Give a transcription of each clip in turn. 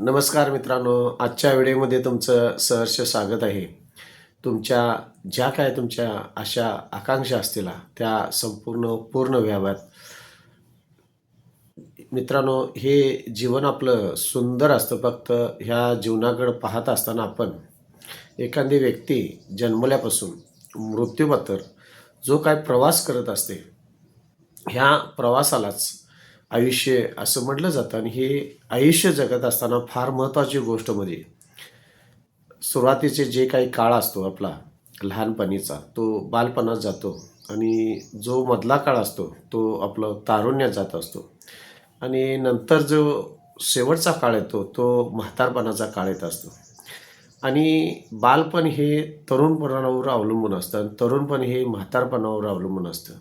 नमस्कार मित्रांनो आजच्या व्हिडिओमध्ये तुमचं सहर्ष स्वागत आहे. तुमच्या ज्या काय तुमच्या अशा आकांक्षा असतील त्या संपूर्ण पूर्ण व्हाव्यात. मित्रांनो हे जीवन आपलं सुंदर असतं. फक्त ह्या जीवनाकडं पाहत असताना आपण एखादी व्यक्ती जन्मल्यापासून मृत्यूपातर जो काय प्रवास करत असते ह्या प्रवासालाच आयुष्य असं म्हटलं जातं आणि हे आयुष्य जगत असताना फार महत्त्वाची गोष्ट म्हणजे सुरुवातीचे जे काही काळ असतो आपला लहानपणीचा तो बालपणात जातो आणि जो मधला काळ असतो तो आपलं तारुण्यात जात असतो. आणि नंतर जो शेवटचा काळ येतो तो म्हातारपणाचा काळ येत असतो. आणि बालपण हे तरुणपणावर अवलंबून असतं आणि तरुणपण हे म्हातारपणावर अवलंबून असतं.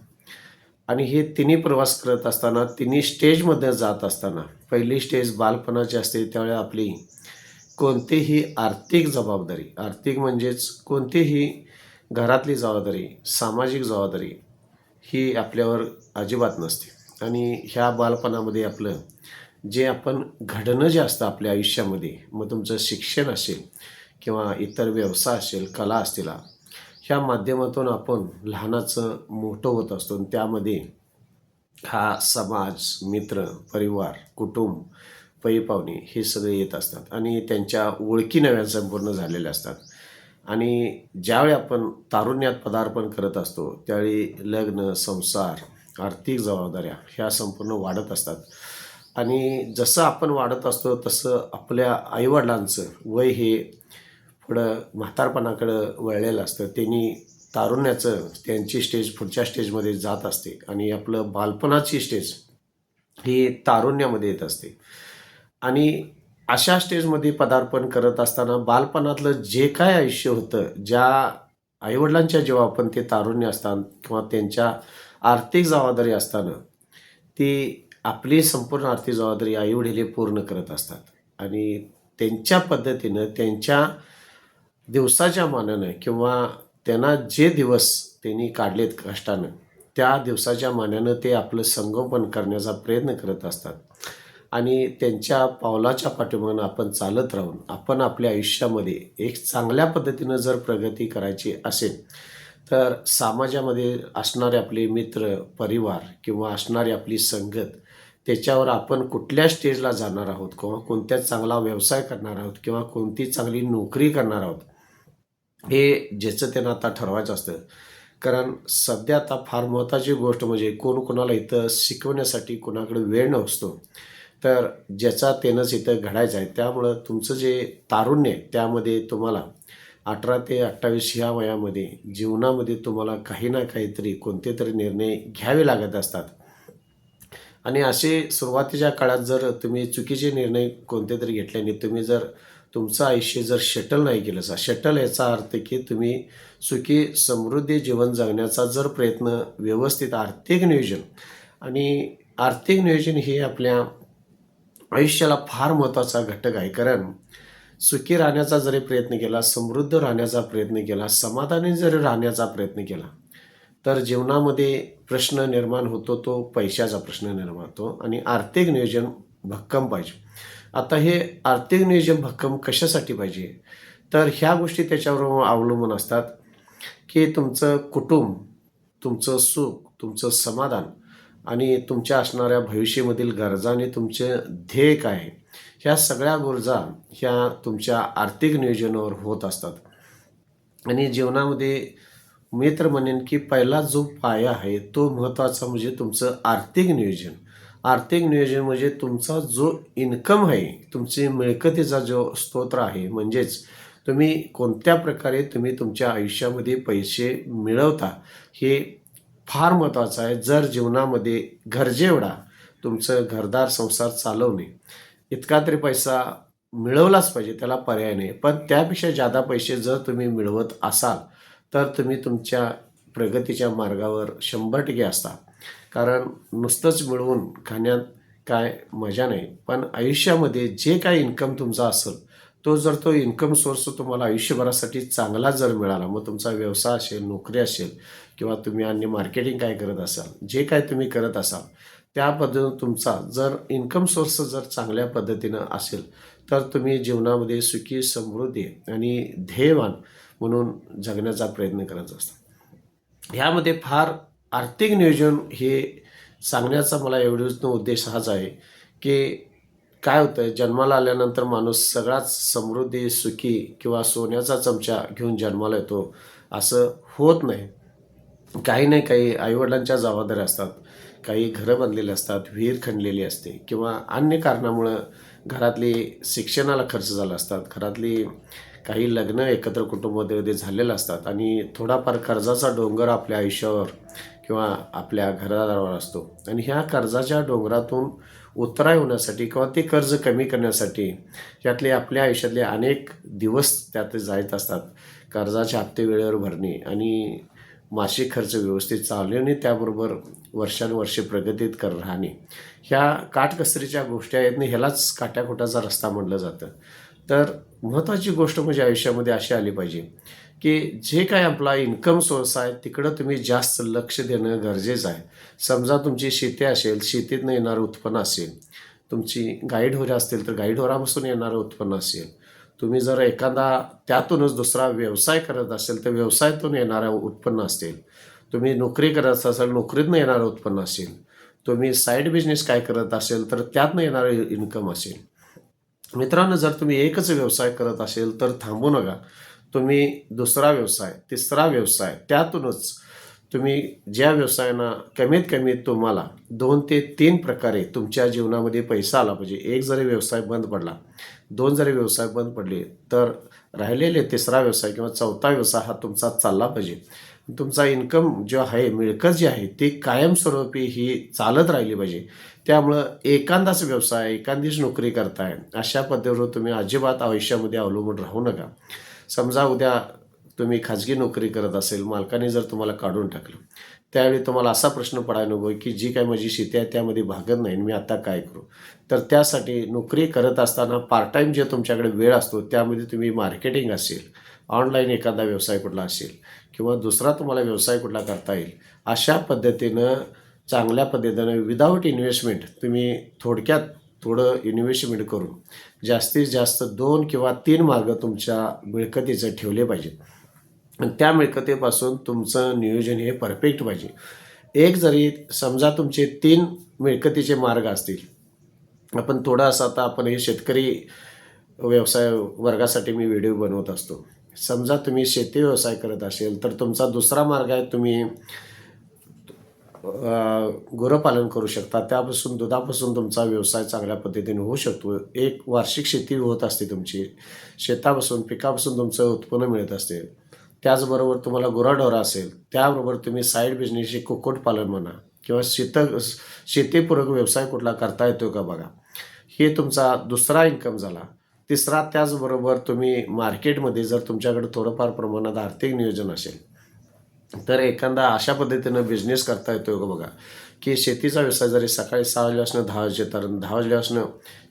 आणि हे तिन्ही प्रवास करत असताना तिन्ही स्टेजमध्ये जात असताना पहिली स्टेज बालपणाची असते त्यावेळी आपली कोणतीही आर्थिक जबाबदारी आर्थिक म्हणजेच कोणतीही घरातली जबाबदारी सामाजिक जबाबदारी ही आपल्यावर अजिबात नसते. आणि ह्या बालपणामध्ये आपलं जे आपण घडणं जे असतं आपल्या आयुष्यामध्ये मग तुमचं शिक्षण असेल किंवा इतर व्यवसाय असेल कला असतील ह्या माध्यमातून आपण लहानाचं मोठं होत असतो आणि त्यामध्ये हा समाज मित्र परिवार कुटुंब पै पाहुणे हे सगळे येत असतात आणि त्यांच्या ओळखी नव्या संपूर्ण झालेल्या असतात. आणि ज्यावेळी आपण तारुण्यात पदार्पण करत असतो त्यावेळी लग्न संसार आर्थिक जबाबदाऱ्या ह्या संपूर्ण वाढत असतात. आणि जसं आपण वाढत असतो तसं आपल्या आईवडिलांचं वय हे थोडं म्हातारपणाकडं वळलेलं असतं. त्यांनी तारुण्याचं त्यांची स्टेज पुढच्या स्टेजमध्ये जात असते. आणि आपलं बालपणाची स्टेज ही तारुण्यामध्ये येत असते. आणि अशा स्टेजमध्ये पदार्पण करत असताना बालपणातलं जे काय आयुष्य होतं ज्या आईवडिलांच्या जेव्हा आपण ते तारुण्य असतात किंवा त्यांच्या आर्थिक जबाबदारी असताना ती आपली संपूर्ण आर्थिक जबाबदारी आईवडील हे पूर्ण करत असतात. आणि त्यांच्या पद्धतीनं त्यांच्या दिवसाच्या मानानं किंवा त्यांना जे दिवस त्यांनी काढलेत कष्टानं त्या दिवसाच्या मानानं ते आपलं संगोपन करण्याचा प्रयत्न करत असतात. आणि त्यांच्या पावलाच्या पाठीमागून आपण चालत राहून आपण आपल्या आयुष्यामध्ये एक चांगल्या पद्धतीनं जर प्रगती करायची असेल तर समाजामध्ये असणारे आपले मित्र परिवार किंवा असणारी आपली संगत त्याच्यावर आपण कुठल्या स्टेजला जाणार आहोत? किंवा कोणत्या चांगला व्यवसाय करणार आहोत? किंवा कोणती चांगली नोकरी करणार आहोत? हे ज्याचं त्यांना आता ठरवायचं असतं. कारण सध्या आता फार महत्त्वाची गोष्ट म्हणजे कोण कोणाला इथं शिकवण्यासाठी कोणाकडे वेळ नसतो. तर ज्याचा त्यानंच इथं घडायचं आहे. त्यामुळं तुमचं जे तारुण्य आहे त्यामध्ये तुम्हाला अठरा ते अठ्ठावीस ह्या वयामध्ये जीवनामध्ये तुम्हाला काही ना काहीतरी कोणते तरी निर्णय घ्यावे लागत असतात. आणि असे सुरुवातीच्या काळात जर तुम्ही चुकीचे निर्णय कोणते तरी घेतल्याने तुम्ही जर तुमचं आयुष्य जर शटल नाही केलं सा शटल याचा अर्थ की तुम्ही सुखी समृद्धी जीवन जगण्याचा जर प्रयत्न व्यवस्थित आर्थिक नियोजन आणि आर्थिक नियोजन हे आपल्या आयुष्याला फार महत्त्वाचा घटक आहे. कारण सुखी राहण्याचा जरी प्रयत्न केला समृद्ध राहण्याचा प्रयत्न केला समाधानी जरी राहण्याचा प्रयत्न केला तर जीवनामध्ये प्रश्न निर्माण होतो तो पैशाचा प्रश्न निर्माण होतो आणि आर्थिक नियोजन भक्कम पाहिजे. आता हे आर्थिक नियोजन भक्कम कशासाठी पाहिजे? तर ह्या गोष्टी त्याच्यावर अवलंबून असतात की तुमचं कुटुंब तुमचं सुख तुमचं समाधान आणि तुमच्या असणाऱ्या भविष्यामधील गरजा आणि तुमचे ध्येय काय आहे? ह्या सगळ्या गरजा ह्या तुमच्या आर्थिक नियोजनावर होत असतात. आणि जीवनामध्ये मी तर म्हणेन की पहिला जो पाया आहे तो महत्त्वाचा म्हणजे तुमचं आर्थिक नियोजन. आर्थिक नियोजन म्हणजे तुमचा जो इन्कम आहे तुमची मिळकतीचा जो स्तोत्र आहे म्हणजेच तुम्ही कोणत्या प्रकारे तुम्ही तुमच्या आयुष्यामध्ये पैसे मिळवता हे फार महत्त्वाचं आहे. जर जीवनामध्ये गरजेएवढा तुमचं घरदार संसार चालवणे इतका तरी पैसा मिळवलाच पाहिजे त्याला पर्याय नाही. पण त्यापेक्षा जादा पैसे जर तुम्ही मिळवत असाल तर तुम्ही तुमच्या प्रगतीच्या मार्गावर शंभर टक्के असता. कारण नुसतंच मिळवून खाण्यात काय मजा नाही. पण आयुष्यामध्ये जे काय इन्कम तुमचा असेल तो जर तो इन्कम सोर्स तुम्हाला आयुष्यभरासाठी चांगला जर मिळाला मग तुमचा व्यवसाय असेल नोकरी असेल किंवा तुम्ही अन्य मार्केटिंग काय करत असाल जे काय तुम्ही करत असाल त्या पद्धतीनं तुमचा जर इन्कम सोर्स जर चांगल्या पद्धतीनं असेल तर तुम्ही जीवनामध्ये सुखी समृद्धी आणि ध्येयवान म्हणून जगण्याचा प्रयत्न करत असता. ह्यामध्ये फार आर्थिक नियोजन हे सांगण्याचा मला एवढंच उद्देश हाच आहे की काय होतं जन्माला आल्यानंतर माणूस सगळाच समृद्धी सुखी किंवा सोन्याचा चमचा घेऊन जन्माला येतो असं होत नाही. काही नाही काही आईवडिलांच्या जबाबदाऱ्या असतात काही घरं बांधलेली असतात विहीर खणलेली असते किंवा अन्य कारणामुळं घरातली शिक्षणाला खर्च झाला असतात घरातली काही लग्न एकत्र कुटुंबामध्ये झालेलं असतात आणि थोडाफार कर्जाचा डोंगर आपल्या आयुष्यावर किंवा आपल्या घरादारावर असतो. आणि ह्या कर्जाच्या डोंगरातून उतराय होण्यासाठी किंवा ते कर्ज कमी करण्यासाठी यातले आपल्या आयुष्यातले अनेक दिवस त्यात जायत असतात. कर्जाचे हप्ते वेळेवर भरणे आणि मासिक खर्च व्यवस्थित चालणे आणि त्याबरोबर वर्षानुवर्षे प्रगतीत कर राहणे. ह्या काटकसरीच्या गोष्टी आहेत आणि ह्यालाच काट्याकोटाचा रस्ता म्हटलं जातं. तर महत्त्वाची गोष्ट म्हणजे आयुष्यामध्ये अशी आली पाहिजे. की जे काय आपला इन्कम सोर्स आहे तिकडं तुम्ही जास्त लक्ष देणं गरजेचं आहे. समजा तुमची शेती असेल शेतीतनं येणारं उत्पन्न असेल तुमची गाईढोऱ्या असतील तर गाईढोरापासून येणारं उत्पन्न असेल. तुम्ही जर एखादा त्यातूनच दुसरा व्यवसाय करत असेल तर व्यवसायातून येणारं उत्पन्न असेल. तुम्ही नोकरी करत असाल नोकरीतनं येणारं उत्पन्न असेल. तुम्ही साईड बिझनेस काय करत असेल तर त्यातनं येणारं इन्कम असेल. मित्रांनो जर तुम्ही एकच व्यवसाय करत असेल तर थांबू नका. तुम्ही दुसरा व्यवसाय तिसरा व्यवसाय त्यातूनच तुम्ही ज्या व्यवसायांना कमीत कमी तुम्हाला दोन ते तीन प्रकारे तुमच्या जीवनामध्ये पैसा आला पाहिजे. एक जरी व्यवसाय बंद पडला दोन जरी व्यवसाय बंद पडले तर राहिलेले तिसरा व्यवसाय किंवा चौथा व्यवसाय हा तुमचा चालला पाहिजे. तुमचा इन्कम जो आहे मिळकत जी आहे ती कायमस्वरूपी ही चालत राहिली पाहिजे. त्यामुळं एखादाच व्यवसाय एखादीच नोकरी करताय अशा पद्धतीवर तुम्ही अजिबात आयुष्यामध्ये अवलंबून राहू नका. समजा उद्या तुम्ही खाजगी नोकरी करत असेल मालकाने जर तुम्हाला काढून टाकलं त्यावेळी तुम्हाला असा प्रश्न पडायला नको की जी काय माझी शेती आहे त्यामध्ये भागत नाही मी आता काय करू? तर त्यासाठी नोकरी करत असताना पार्ट टाईम जे तुमच्याकडे वेळ असतो त्यामध्ये तुम्ही मार्केटिंग असेल ऑनलाईन एखादा व्यवसाय कुठला असेल किंवा दुसरा तुम्हाला व्यवसाय कुठला करता येईल अशा पद्धतीनं चांगल्या पद्धतीनं विदाऊट इन्व्हेस्टमेंट तुम्ही थोडक्यात थोडं इन्व्हेस्टमेंट करून जास्तीत जास्त दोन किंवा तीन मार्ग तुमच्या मिळकतीचं ठेवले पाहिजेत. आणि त्या मिळकतीपासून तुमचं नियोजन हे परफेक्ट पाहिजे. एक जरी समजा तुमचे तीन मिळकतीचे मार्ग असतील आपण थोडासा आता आपण हे शेतकरी व्यवसाय वर्गासाठी मी व्हिडिओ बनवत असतो. समजा तुम्ही शेती व्यवसाय करत असेल तर तुमचा दुसरा मार्ग आहे तुम्ही गुरंपालन करू शकता. त्यापासून दुधापासून तुमचा व्यवसाय चांगल्या पद्धतीने होऊ शकतो. एक वार्षिक शेती होत असते तुमची. शेतापासून पिकापासून तुमचं उत्पन्न मिळत असते. त्याचबरोबर तुम्हाला गुराढोरा असेल त्याबरोबर तुम्ही साईड बिझनेसची कुक्कुटपालन म्हणा किंवा शेत शेतीपूरक व्यवसाय कुठला करता येतो का बघा. हे तुमचा दुसरा इन्कम झाला. तिसरा त्याचबरोबर तुम्ही मार्केटमध्ये जर तुमच्याकडे थोडंफार प्रमाणात आर्थिक नियोजन असेल तर एखादा अशा पद्धतीनं बिझनेस करता येतो का बघा की शेतीचा व्यवसाय जरी सकाळी सहा वाजल्यापासून दहा वाजे तर दहा वाजल्यापासून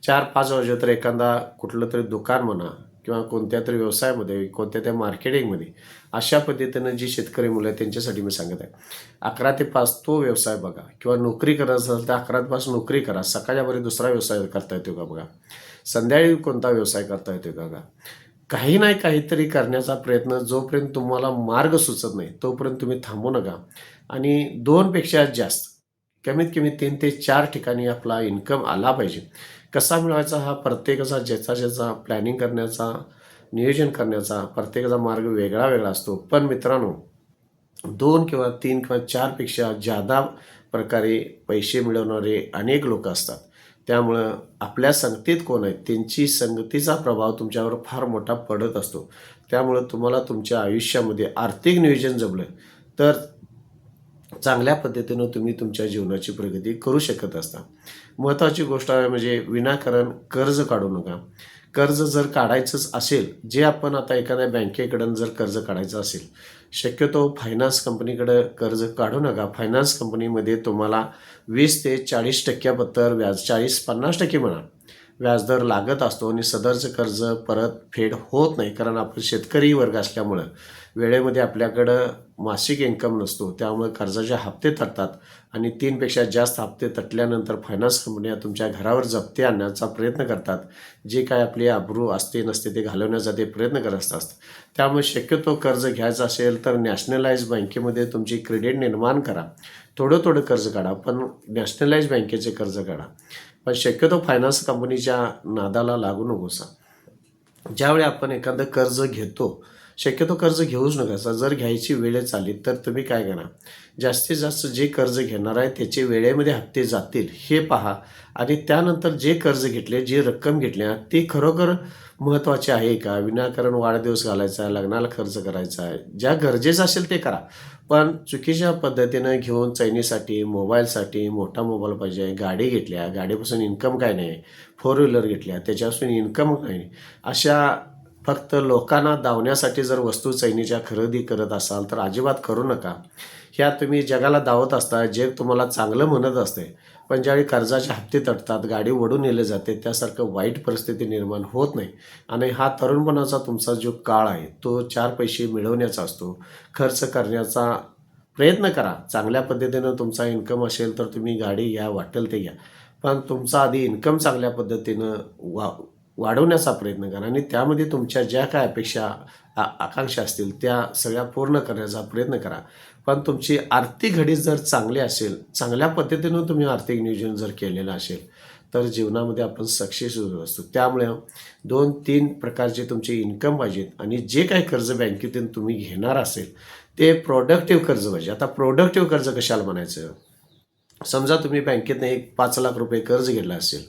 चार पाच वाजे तर एखादा कुठलं तरी दुकान म्हणा किंवा कोणत्या तरी व्यवसायामध्ये कोणत्या त्या मार्केटिंगमध्ये अशा पद्धतीनं जी शेतकरी मुलं आहेत त्यांच्यासाठी मी सांगत आहे. अकरा ते पाच तो व्यवसाय बघा किंवा नोकरी करत असेल तर अकरा ते पाच नोकरी करा. सकाळच्यापर्यंत दुसरा व्यवसाय करता येतो का बघा. संध्याकाळी कोणता व्यवसाय करता येतो का बघा. काही नाही काहीतरी करण्याचा प्रयत्न जोपर्यंत तुम्हाला मार्ग सुचत नाही तोपर्यंत तुम्ही थांबू नका. आणि दोनपेक्षा जास्त कमीत कमी तीन ते चार ठिकाणी आपला इन्कम आला पाहिजे. कसा मिळवायचा हा प्रत्येकाचा ज्याचा ज्याचा प्लॅनिंग करण्याचा नियोजन करण्याचा प्रत्येकाचा मार्ग वेगळा वेगळा असतो. पण मित्रांनो दोन किंवा तीन किंवा चारपेक्षा जादा प्रकारे पैसे मिळवणारे अनेक लोक असतात. त्यामुळं आपल्या संगतीत कोण आहेत त्यांची संगतीचा प्रभाव तुमच्यावर फार मोठा पडत असतो. त्यामुळं तुम्हाला तुमच्या आयुष्यामध्ये आर्थिक नियोजन जमलं तर चांगल्या पद्धतीनं तुम्ही तुमच्या जीवनाची प्रगती करू शकत असता. महत्त्वाची गोष्ट आहे म्हणजे विनाकारण कर्ज काढू नका. कर्ज जर काढायचंच असेल जे आपण आता एखाद्या बँकेकडून जर कर्ज काढायचं असेल शक्यतो फायनान्स कंपनीकडे कर्ज काढू नका. फायनान्स कंपनीमध्ये तुम्हाला वीस ते चाळीस टक्क्याबद्दल व्याज चाळीस पन्नास टक्के म्हणा व्याजदर लागत असतो आणि सदरचं कर्ज परतफेड होत नाही. कारण आपण शेतकरी वर्ग असल्यामुळं वेळेमध्ये आपल्याकडं मासिक इन्कम नसतो. त्यामुळे कर्जाचे हप्ते तटतात आणि तीनपेक्षा जास्त हप्ते तटल्यानंतर फायनान्स कंपन्या तुमच्या घरावर जप्ते आणण्याचा प्रयत्न करतात. जे काय आपली अब्रू असते नसते ते घालवण्याचा ते प्रयत्न करत असतात. त्यामुळे शक्यतो कर्ज घ्यायचं असेल तर नॅशनलाइज बँकेमध्ये तुमची क्रेडिट निर्माण करा. थोडं थोडं कर्ज काढा पण नॅशनलाइज बँकेचे कर्ज काढा. पण शक्यतो फायनान्स कंपनीच्या नादाला लागू नकोसा. ज्यावेळी आपण एखादं कर्ज घेतो शक्यतो कर्ज घेऊच नका. जर घ्यायची वेळेच आली तर तुम्ही काय करा? जास्तीत जास्त जे कर्ज घेणार आहे त्याचे वेळेमध्ये हप्ते जातील हे पहा. आणि त्यानंतर जे कर्ज घेतले जे रक्कम घेतल्या ती खरोखर महत्त्वाची आहे का? विनाकारण वाढदिवस घालायचा आहे लग्नाला खर्च करायचा आहे. ज्या गरजेचं असेल ते करा. पण चुकीच्या पद्धतीनं घेऊन चैनीसाठी मोबाईलसाठी मोठा मोबाईल पाहिजे. गाडी घेतल्या गाडीपासून इन्कम काय नाही. फोर व्हीलर घेतल्या त्याच्यापासून इन्कम काय नाही. अशा फक्त लोकांना दावण्यासाठी जर वस्तू चैनीच्या खरेदी करत असाल तर अजिबात करू नका. ह्या तुम्ही जगाला दावत असता जग तुम्हाला चांगलं म्हणत असते पण ज्यावेळी कर्जाचे हप्ते तटतात गाडी ओढून नेले जाते त्यासारखं वाईट परिस्थिती निर्माण होत नाही. आणि हा तरुणपणाचा तुमचा जो काळ आहे तो चार पैसे मिळवण्याचा असतो. खर्च करण्याचा प्रयत्न करा. चांगल्या पद्धतीनं तुमचा इन्कम असेल तर तुम्ही गाडी घ्या वाटेल ते घ्या. पण तुमचा आधी इन्कम चांगल्या पद्धतीनं वा वाढवण्याचा प्रयत्न करा आणि त्यामध्ये तुमच्या ज्या काय अपेक्षा आ आकांक्षा असतील त्या सगळ्या पूर्ण करण्याचा प्रयत्न करा. पण तुमची आर्थिक घडी जर चांगली असेल चांगल्या पद्धतीनं तुम्ही आर्थिक नियोजन जर केलेलं असेल तर जीवनामध्ये आपण सक्सेस होत असतो. त्यामुळे दोन तीन प्रकारचे तुमचे इन्कम पाहिजेत आणि जे काही कर्ज बँकेतून तुम्ही घेणार असेल ते प्रोडक्टिव्ह कर्ज पाहिजे. आता प्रोडक्टिव्ह कर्ज कशाला म्हणायचं? समजा तुम्ही बँकेतनं एक पाच लाख रुपये कर्ज घेतला असेल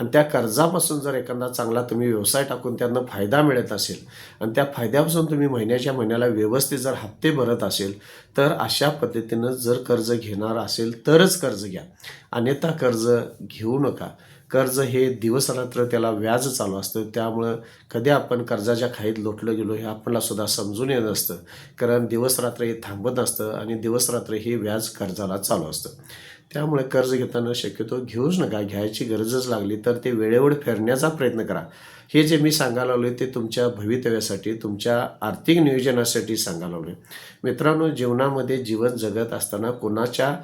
आणि त्या कर्जापासून जर एखादा चांगला तुम्ही व्यवसाय टाकून त्यांना फायदा मिळत असेल आणि त्या फायद्यापासून तुम्ही महिन्याच्या महिन्याला व्यवस्थित जर हप्ते भरत असेल तर अशा पद्धतीनं जर कर्ज घेणार असेल तरच कर्ज घ्या. अन्यथा कर्ज घेऊ नका. कर्ज हे दिवसरात्र त्याला व्याज चालू असतं. त्यामुळं कधी आपण कर्जाच्या खाईत लोटलं गेलो हे आपल्याला सुद्धा समजून येत असतं कारण दिवसरात्र हे थांबत असतं आणि दिवसरात्र हे व्याज कर्जाला चालू असतं. त्यामुळे कर्ज घेताना शक्यतो घेऊच नका. घ्यायची गरजच लागली तर ते वेळेवर फेरण्याचा प्रयत्न करा. हे जे मी सांगायला लागलो ते तुमच्या भवितव्यासाठी तुमच्या आर्थिक नियोजनासाठी सांगायला लागलो मित्रांनो जीवनामध्ये जीवन जगत असताना कोणाच्या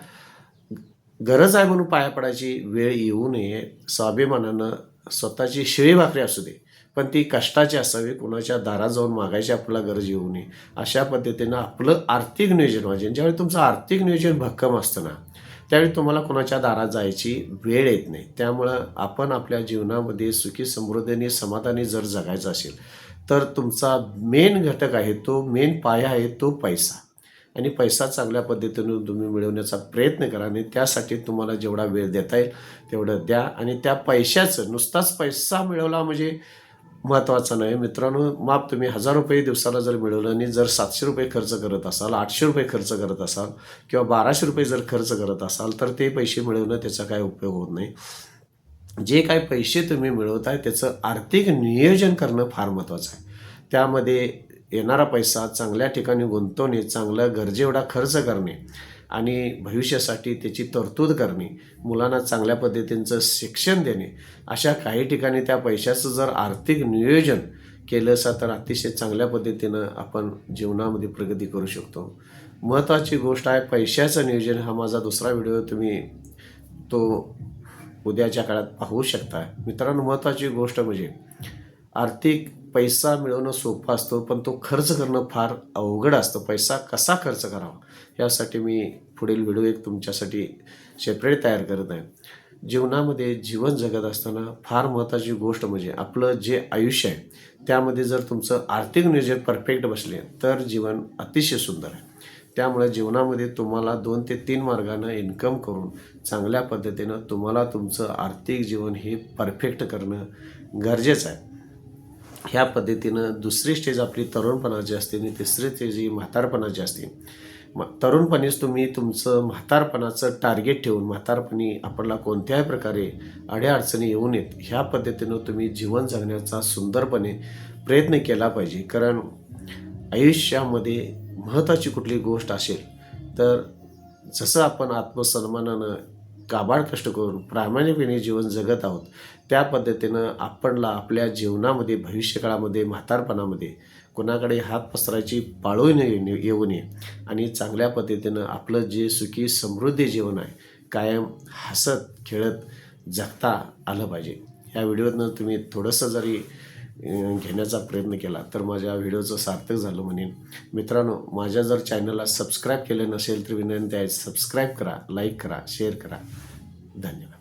गरज आहे म्हणून पाया पडायची वेळ येऊ नये स्वाभिमानानं स्वतःची शिळी भाकरी असू दे. पण ती कष्टाची असावी कुणाच्या दारात जाऊन मागायची आपल्याला गरज येऊ नये. अशा पद्धतीनं आपलं आर्थिक नियोजन व्हायचे ज्यावेळी तुमचं आर्थिक नियोजन भक्कम असतं ना त्यावेळी तुम्हाला कोणाच्या दारात जायची वेळ येत नाही. त्यामुळं आपण आपल्या जीवनामध्ये सुखी समृद्धीने समाधानी जर जगायचं असेल तर तुमचा मेन घटक आहे तो मेन पाया आहे तो पैसा. आणि पैसा चांगल्या पद्धतीनं तुम्ही मिळवण्याचा प्रयत्न करा आणि त्यासाठी तुम्हाला जेवढा वेळ देता येईल तेवढं द्या. आणि त्या पैशाचं नुसताच पैसा मिळवला म्हणजे महत्त्वाचं नाही. मित्रांनो माप तुम्ही हजार रुपये दिवसाला जर मिळवलं आणि जर सातशे रुपये खर्च करत असाल आठशे रुपये खर्च करत असाल किंवा बाराशे रुपये जर खर्च करत असाल तर ते पैसे मिळवणं त्याचा काय उपयोग होत नाही. जे काय पैसे तुम्ही मिळवत आहे त्याचं आर्थिक नियोजन करणं फार महत्त्वाचं आहे. त्यामध्ये येणारा पैसा चांगल्या ठिकाणी गुंतवणे चांगलं गरजेएवढा खर्च करणे आणि भविष्यासाठी त्याची तरतूद करणे मुलांना चांगल्या पद्धतींचं शिक्षण देणे अशा काही ठिकाणी त्या पैशाचं जर आर्थिक नियोजन केलं असं तर अतिशय चांगल्या पद्धतीनं आपण जीवनामध्ये प्रगती करू शकतो. महत्त्वाची गोष्ट आहे पैशाचं नियोजन हा माझा दुसरा व्हिडिओ तुम्ही तो उद्याच्या काळात पाहू शकता. मित्रांनो महत्त्वाची गोष्ट म्हणजे आर्थिक पैसा मिळवणं सोपं असतं पण तो खर्च करणं फार अवघड असतं. पैसा कसा खर्च करावा? यासाठी मी पुढील व्हिडिओ एक तुमच्यासाठी सेपरेट तयार करत आहे. जीवनामध्ये जीवन जगत असताना फार महत्त्वाची गोष्ट म्हणजे आपलं जे आयुष्य आहे त्यामध्ये जर तुमचं आर्थिक नियोजन परफेक्ट बसले तर जीवन अतिशय सुंदर आहे. त्यामुळे जीवनामध्ये तुम्हाला दोन ते तीन मार्गानं इन्कम करून चांगल्या पद्धतीनं तुम्हाला तुमचं आर्थिक जीवन हे परफेक्ट करणं गरजेचं आहे. ह्या पद्धतीनं दुसरी स्टेज आपली तरुणपणाची असते आणि तिसरी स्टेज ही म्हातारपणाची असते. म तरुणपणीच तुम्ही तुमचं म्हातारपणाचं टार्गेट ठेवून म्हातारपणी आपल्याला कोणत्याही प्रकारे अडीअडचणी येऊ नयेत ह्या पद्धतीनं तुम्ही जीवन जगण्याचा सुंदरपणे प्रयत्न केला पाहिजे. कारण आयुष्यामध्ये महत्त्वाची कुठली गोष्ट असेल तर जसं आपण आत्मसन्मानानं काबाड कष्ट करून प्रामाणिकपणे जीवन जगत आहोत. त्या पद्धतीनं आपणला आपल्या जीवनामध्ये भविष्यकाळामध्ये म्हातारपणामध्ये कोणाकडे हात पसरायची पाळू नये येऊ नये. आणि चांगल्या पद्धतीनं आपलं जे सुखी समृद्धी जीवन आहे कायम हसत खेळत जगता आलं पाहिजे. ह्या व्हिडिओतनं तुम्ही थोडंसं जरी घेण्याचा प्रयत्न केला. तर माझ्या व्हिडिओचं सार्थक झालं म्हणेन मित्रांनो माझ्या जर चॅनलला सबस्क्राईब केलं नसेल तर विनंती आहे सबस्क्राईब करा लाईक करा शेअर करा. धन्यवाद.